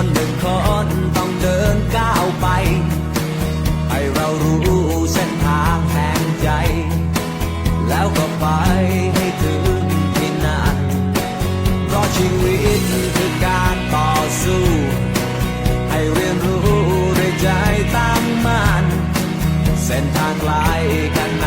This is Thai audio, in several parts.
คนหนึ่งคนต้องเดินก้าวไป ให้เรารู้เส้นทางแห่งใจ แล้วก็ไปให้ถึงที่นั่นเพราะชีวิตคือการต่อสู้ ให้เรียนรู้ด้วยใจตั้งมั่นเส้นทางไกลกันไหน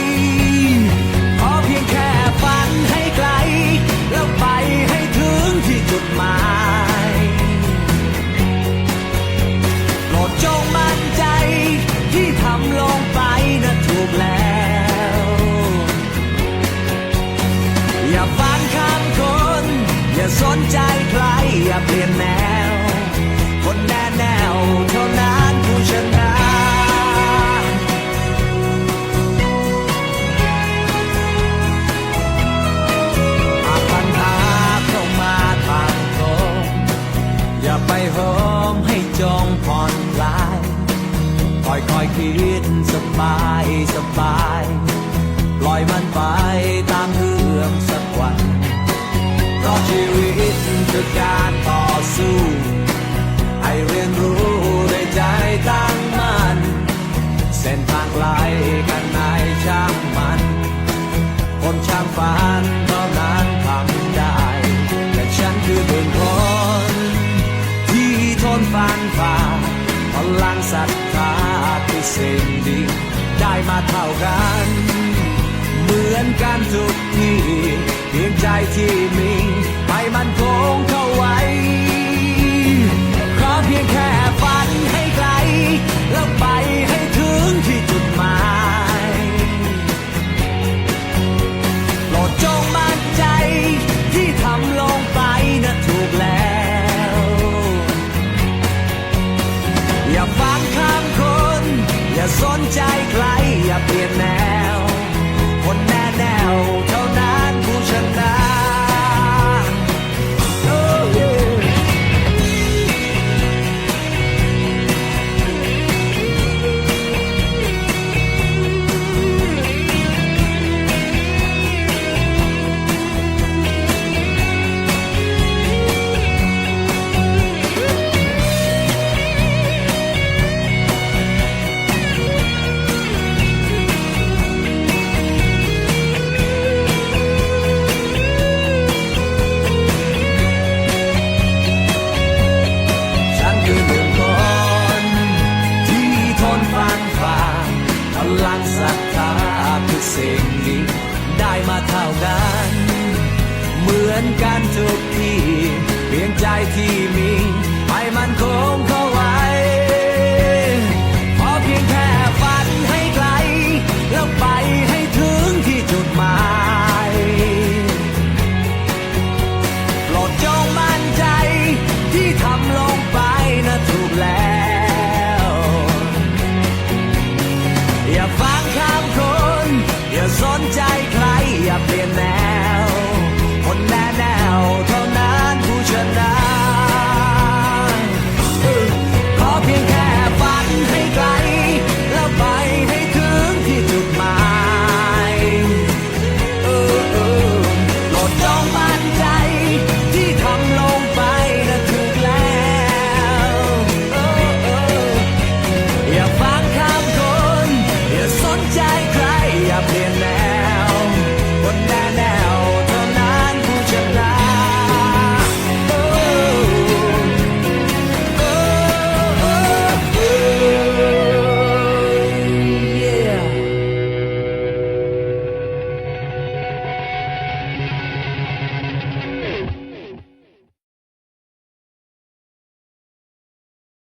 นใจใครอย่าเปลี่ยนแนว คนแน่แนวเท่านั้นผู้ชนะหากปัญหาเข้ามาทางตรงอย่าไปโหมให้จงผ่อนคลายคอยคอยคิดสบายสบาย ปล่อยมันไปตามเรื่อง คือการต่อสู้ให้เรียนรู้ด้วยใจตั้งมั่นเส้นทางไกลกันไหนช่างมัน คนช่างฝันเท่านั้นทำได้ แต่ฉันคือหนึ่งคน ที่ทนฟันฝ่าพลังศรัทธาคือสิ่งดีได้มาเท่ากัน เหมือนกันทุกที่เพียงใจที่มีให้มันค อย่า นี้ ได้มาเท่ากัน เหมือนกันทุกทีเพียงใจที่มีให้มันคงคง